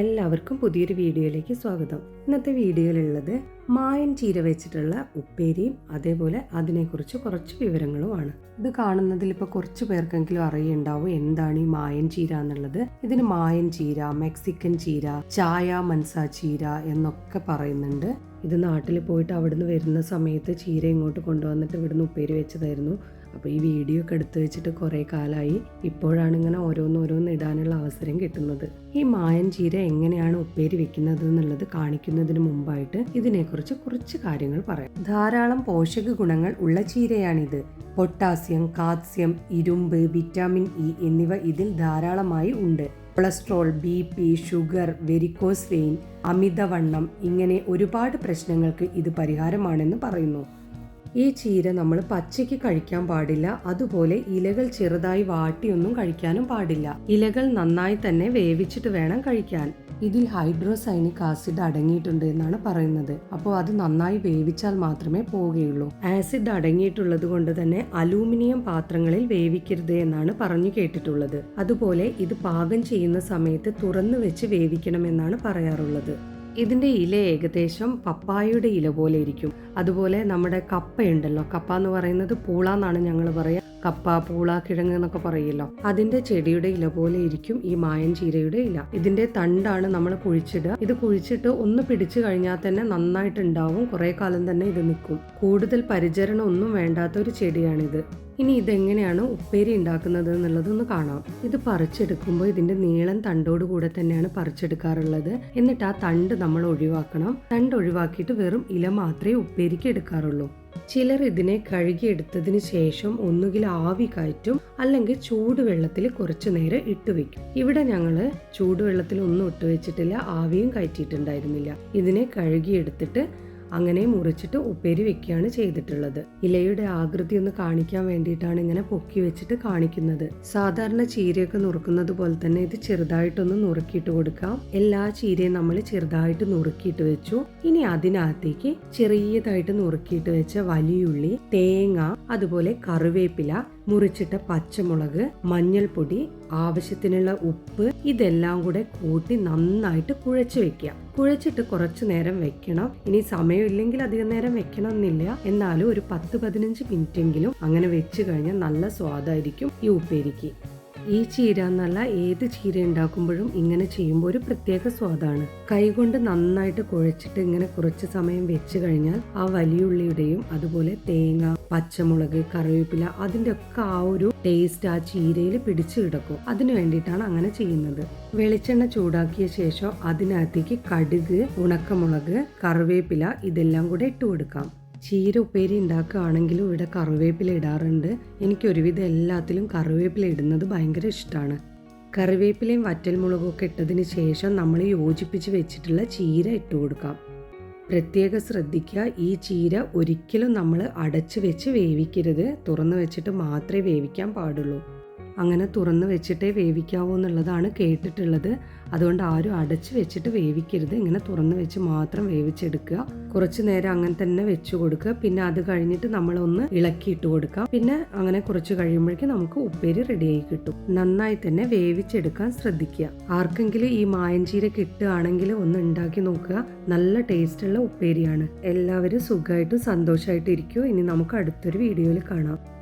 എല്ലാവർക്കും പുതിയൊരു വീഡിയോയിലേക്ക് സ്വാഗതം. ഇന്നത്തെ വീഡിയോയിലുള്ളത് മായൻ ചീര വെച്ചിട്ടുള്ള ഉപ്പേരിയും അതേപോലെ അതിനെക്കുറിച്ച് കുറച്ച് വിവരങ്ങളുമാണ്. ഇത് കാണുന്നതിൽ ഇപ്പോൾ കുറച്ച് പേർക്കെങ്കിലും അറിയുണ്ടാവും എന്താണ് ഈ മായൻ ചീര എന്നുള്ളത്? ഇതിന് മായൻ ചീര മെക്സിക്കൻ ചീര ചായ മൻസ ചീര എന്നൊക്കെ പറയുന്നുണ്ട്. ഇത് നാട്ടിൽ പോയിട്ട് അവിടുന്ന് വരുന്ന സമയത്ത് ചീര ഇങ്ങോട്ട് കൊണ്ടുവന്നിട്ട് ഇവിടുന്ന് ഉപ്പേരി വെച്ചതായിരുന്നു. അപ്പോൾ ഈ വീഡിയോ ഒക്കെ എടുത്തു വെച്ചിട്ട് കുറേ കാലമായി ഇപ്പോഴാണ് ഇങ്ങനെ ഓരോന്നോരോന്ന് ഇടാനുള്ള അവസരം കിട്ടുന്നത്. ഈ മായൻ ചീര എങ്ങനെയാണ് ഉപ്പേരി വെക്കുന്നത് എന്നുള്ളത് കാണിക്കുന്നതിന് മുമ്പായിട്ട് ഇതിനെക്കുറിച്ച് കുറച്ച് കാര്യങ്ങൾ പറയാം. ധാരാളം പോഷക ഗുണങ്ങൾ ഉള്ള ചീരയാണിത്. പൊട്ടാസ്യം കാത്സ്യം ഇരുമ്പ് വിറ്റാമിൻ ഇ എന്നിവ ഇതിൽ ധാരാളമായി ഉണ്ട്. Cholesterol B P sugar varicose vein അമിതവണ്ണം ഇങ്ങനെ ഒരുപാട് പ്രശ്നങ്ങൾക്ക് ഇത് പരിഹാരമാണെന്ന് പറയുന്നു. ഈ ചീര നമ്മൾ പച്ചയ്ക്ക് കഴിക്കാൻ പാടില്ല. അതുപോലെ ഇലകൾ ചെറുതായി വാട്ടിയൊന്നും കഴിക്കാനും പാടില്ല. ഇലകൾ നന്നായി തന്നെ വേവിച്ചിട്ട് വേണം കഴിക്കാൻ. ഇതിൽ ഹൈഡ്രോസൈനിക് ആസിഡ് അടങ്ങിയിട്ടുണ്ട് എന്നാണ് പറയുന്നത്. അപ്പോൾ അത് നന്നായി വേവിച്ചാൽ മാത്രമേ പോവുകയുള്ളൂ. ആസിഡ് അടങ്ങിയിട്ടുള്ളത് കൊണ്ട് തന്നെ അലൂമിനിയം പാത്രങ്ങളിൽ വേവിക്കരുത് എന്നാണ് പറഞ്ഞു കേട്ടിട്ടുള്ളത്. അതുപോലെ ഇത് പാകം ചെയ്യുന്ന സമയത്ത് തുറന്നു വെച്ച് വേവിക്കണമെന്നാണ് പറയാറുള്ളത്. ഇതിന്റെ ഇല ഏകദേശം പപ്പായയുടെ ഇല പോലെ ഇരിക്കും. അതുപോലെ നമ്മുടെ കപ്പയുണ്ടല്ലോ. കപ്പ എന്ന് പറയുന്നത് പൂള എന്നാണ് ഞങ്ങൾ പറയുക കപ്പ പൂള കിഴങ്ങ് എന്നൊക്കെ പറയല്ലോ. അതിന്റെ ചെടിയുടെ ഇല പോലെ ഇരിക്കും ഈ മായൻ ചീരയുടെ ഇല. ഇതിന്റെ തണ്ടാണ് നമ്മൾ കുഴിച്ചിടുക. ഇത് കുഴിച്ചിട്ട് ഒന്ന് പിടിച്ചു കഴിഞ്ഞാൽ തന്നെ നന്നായിട്ട് ഉണ്ടാവും കുറെ കാലം തന്നെ ഇത് നിൽക്കും. കൂടുതൽ പരിചരണം ഒന്നും വേണ്ടാത്ത ഒരു ചെടിയാണിത്. ഇനി ഇതെങ്ങനെയാണ് ഉപ്പേരി ഉണ്ടാക്കുന്നത് എന്നുള്ളതൊന്ന് കാണാം. ഇത് പറിച്ചെടുക്കുമ്പോൾ ഇതിന്റെ നീളം തണ്ടോട് കൂടെ തന്നെയാണ് പറിച്ചെടുക്കാറുള്ളത്. എന്നിട്ട് ആ തണ്ട് നമ്മൾ ഒഴിവാക്കണം. തണ്ട് ഒഴിവാക്കിയിട്ട് വെറും ഇല മാത്രമേ ഉപ്പേരിക്ക് എടുക്കാറുള്ളൂ. ചിലർ ഇതിനെ കഴുകിയെടുത്തതിന് ശേഷം ഒന്നുകിൽ ആവി കയറ്റും അല്ലെങ്കിൽ ചൂടുവെള്ളത്തിൽ കുറച്ചു നേരം ഇട്ട് വെക്കും. ഇവിടെ ഞങ്ങൾ ചൂടുവെള്ളത്തിൽ ഒന്നും ഇട്ട് വെച്ചിട്ടില്ല ആവിയും കയറ്റിയിട്ടുണ്ടായിരുന്നില്ല. ഇതിനെ കഴുകിയെടുത്തിട്ട് അങ്ങനെ മുറിച്ചിട്ട് ഉപ്പേരി വെക്കുകയാണ് ചെയ്തിട്ടുള്ളത്. ഇലയുടെ ആകൃതി ഒന്ന് കാണിക്കാൻ വേണ്ടിയിട്ടാണ് ഇങ്ങനെ പൊക്കി വെച്ചിട്ട് കാണിക്കുന്നത്. സാധാരണ ചീരയൊക്കെ നുറുക്കുന്നത് പോലെ തന്നെ ഇത് ചെറുതായിട്ടൊന്ന് നുറുക്കിയിട്ട് കൊടുക്കാം. എല്ലാ ചീരയും നമ്മൾ ചെറുതായിട്ട് നുറുക്കിയിട്ട് വെച്ചു. ഇനി അതിനകത്തേക്ക് ചെറിയതായിട്ട് നുറുക്കിയിട്ട് വെച്ച വലിയുള്ളി തേങ്ങ അതുപോലെ കറിവേപ്പില മുറിച്ചിട്ട പച്ചമുളക് മഞ്ഞൾപ്പൊടി ആവശ്യത്തിനുള്ള ഉപ്പ് ഇതെല്ലാം കൂടെ കൂട്ടി നന്നായിട്ട് കുഴച്ച് വെക്കുക. കുഴച്ചിട്ട് കുറച്ചു നേരം വെക്കണം. ഇനി സമയമില്ലെങ്കിൽ അധികം നേരം വെക്കണം എന്നില്ല എന്നാലും ഒരു പത്ത് പതിനഞ്ച് മിനിറ്റ് എങ്കിലും അങ്ങനെ വെച്ച് കഴിഞ്ഞാൽ നല്ല സ്വാദായിരിക്കും ഈ ഉപ്പേരിക്ക്. ഈ ചീര എന്നല്ല ഏത് ചീര ഉണ്ടാക്കുമ്പോഴും ഇങ്ങനെ ചെയ്യുമ്പോൾ ഒരു പ്രത്യേക സ്വാദാണ്. കൈകൊണ്ട് നന്നായിട്ട് കുഴച്ചിട്ട് ഇങ്ങനെ കുറച്ച് സമയം വെച്ച് കഴിഞ്ഞാൽ ആ വലിയുള്ളിയുടെയും അതുപോലെ തേങ്ങ പച്ചമുളക് കറിവേപ്പില അതിന്റെ ഒക്കെ ആ ഒരു ടേസ്റ്റ് ആ ചീരയിൽ പിടിച്ചു കിടക്കും. അതിനു വേണ്ടിയിട്ടാണ് അങ്ങനെ ചെയ്യുന്നത്. വെളിച്ചെണ്ണ ചൂടാക്കിയ ശേഷം അതിനകത്തേക്ക് കടുക് ഉണക്കമുളക് കറിവേപ്പില ഇതെല്ലാം കൂടെ ഇട്ട് കൊടുക്കാം. ചീര ഉപ്പേരി ഉണ്ടാക്കുകയാണെങ്കിലും ഇവിടെ കറിവേപ്പില ഇടാറുണ്ട്. എനിക്ക് ഒരുവിധം എല്ലാത്തിലും കറിവേപ്പില ഇടുന്നത് ഭയങ്കര ഇഷ്ടമാണ്. കറിവേപ്പിലയും വറ്റൽമുളകും ഒക്കെ ഇട്ടതിന് ശേഷം നമ്മൾ യോജിപ്പിച്ച് വെച്ചിട്ടുള്ള ചീര ഇട്ട് കൊടുക്കാം. പ്രത്യേകം ശ്രദ്ധിക്കുക ഈ ചീര ഒരിക്കലും നമ്മൾ അടച്ചു വെച്ച് വേവിക്കരുത്. തുറന്നു വെച്ചിട്ട് മാത്രമേ വേവിക്കാൻ പാടുള്ളൂ. അങ്ങനെ തുറന്ന് വെച്ചിട്ടേ വേവിക്കാവൂ എന്നുള്ളതാണ് കേട്ടിട്ടുള്ളത്. അതുകൊണ്ട് ആരും അടച്ച് വെച്ചിട്ട് വേവിക്കരുത്. ഇങ്ങനെ തുറന്ന് വെച്ച് മാത്രം വേവിച്ചെടുക്കുക. കുറച്ച് നേരം അങ്ങനെ തന്നെ വെച്ചു കൊടുക്കുക. പിന്നെ അത് കഴിഞ്ഞിട്ട് നമ്മളൊന്ന് ഇളക്കിയിട്ട് കൊടുക്കാം പിന്നെ അങ്ങനെ കുറച്ച് കഴിയുമ്പോഴേക്കും നമുക്ക് ഉപ്പേരി റെഡിയായി കിട്ടും. നന്നായി തന്നെ വേവിച്ചെടുക്കാൻ ശ്രദ്ധിക്കുക. ആർക്കെങ്കിലും ഈ മായഞ്ചീര കിട്ടുകയാണെങ്കിൽ ഒന്ന് ഉണ്ടാക്കി നോക്കുക. നല്ല ടേസ്റ്റുള്ള ഉപ്പേരിയാണ്. എല്ലാവരും സുഖമായിട്ടും സന്തോഷമായിട്ടും ഇരിക്കും. ഇനി നമുക്ക് അടുത്തൊരു വീഡിയോയിൽ കാണാം.